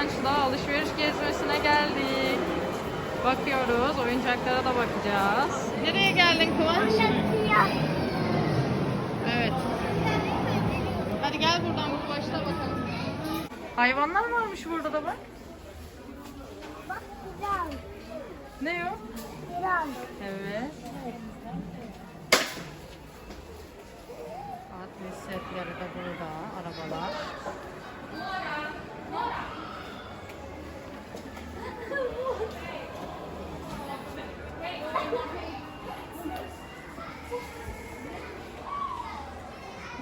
Kıvanç'la alışveriş gezmesine geldik. Bakıyoruz. Oyuncaklara da bakacağız. Nereye geldin Kıvanç? Evet. Hadi gel buradan bu başla bakalım. Hayvanlar varmış burada da bak. Bak güzel. Ne o? Güzel. Evet. At setleri de burada. Arabalar.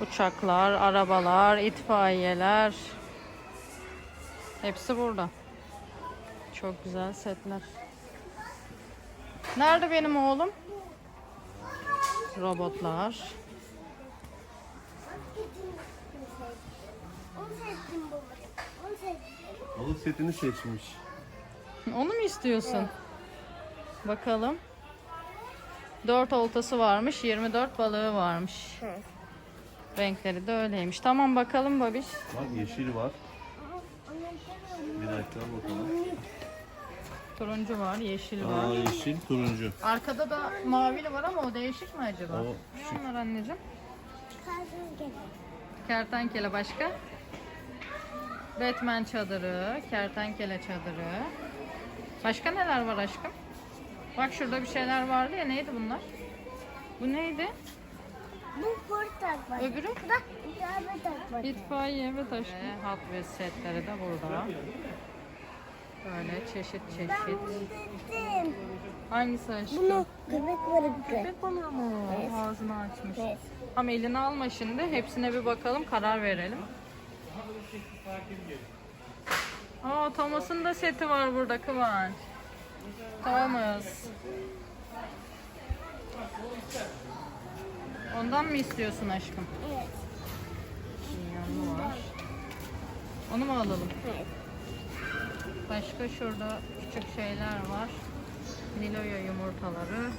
Uçaklar, arabalar, itfaiyeler. Hepsi burada. Çok güzel setler. Nerede benim oğlum? Robotlar. Onu seçtim baba. Onu seçtim. Balık setini seçmiş. Onu mu istiyorsun? Bakalım. 4 oltası varmış, 24 balığı varmış. Renkleri de öyleymiş. Tamam bakalım babiş. Bak yeşil var. Bir dakika bakalım. Turuncu var, yeşil Aa var. yeşil, turuncu. Arkada da mavili var ama o değişik mi acaba? O Ne onlar anneciğim? Gel. Kertenkele başka? Batman çadırı, kertenkele çadırı. Başka neler var aşkım? Bak şurada bir şeyler vardı ya neydi bunlar? Bu neydi? Bu portak var. Öbürü? Bu da güzel bir tak var. İtfaiye ve taşı. Hot Wheels setleri de burada. Böyle çeşit Ben çeşit. bunu seçtim. Hangisi aşkım? Bunu köpek balığı. Köpek balığı mı? Ağzını açmış. Evet. Ama elini alma şimdi. Hepsine bir bakalım, karar verelim. Aa, Thomas'ın da seti var burada Kıvanç. Thomas. Ondan mı istiyorsun aşkım? Evet. Minyonlu var. Onu mu alalım? Evet. Başka şurada küçük şeyler var. Niloya yumurtaları.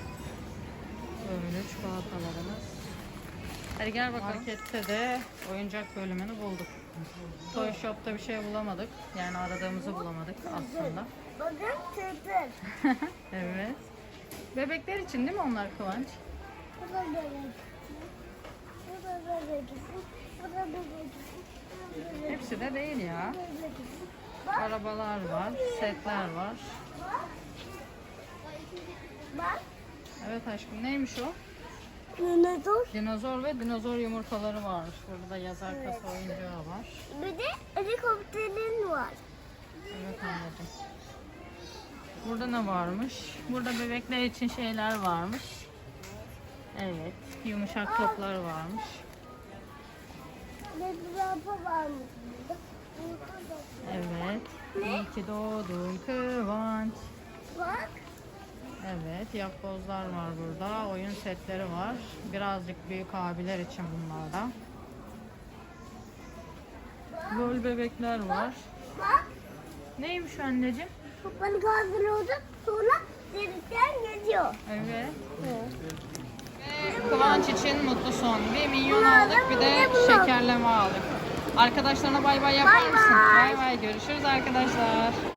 Böyle çikolatalarımız. Hadi gel bakalım. Markette de oyuncak bölümünü bulduk. Toy Shop'ta bir şey bulamadık. Yani aradığımızı bulamadık aslında. Bakın tırtır. evet. Bebekler için değil mi onlar Kıvanç? Bu da. Hepsi de değil ya. Arabalar var, setler var. Evet aşkım neymiş o? Dinozor. Dinozor ve dinozor yumurtaları varmış. Burada da yazar kasa oyuncağı var. Bir de helikopterin var. Evet anneciğim. Burada ne varmış? Burada bebekler için şeyler varmış. Evet. Yumuşak toplar varmış. Evet. İyi ki doğdun Kıvanç. Evet. Yapbozlar var burada. Oyun setleri var. Birazcık büyük abiler için bunlar da. Rol bebekler var. Bak. Neymiş anneciğim? Kafanı kaldırıyordu. Sonra delikten geziyor. Evet. Kıvanç için mutlu son. Bir minyon aldık bir de şekerleme aldık. Arkadaşlarına bay bay yapar mısın? Bay bay görüşürüz arkadaşlar.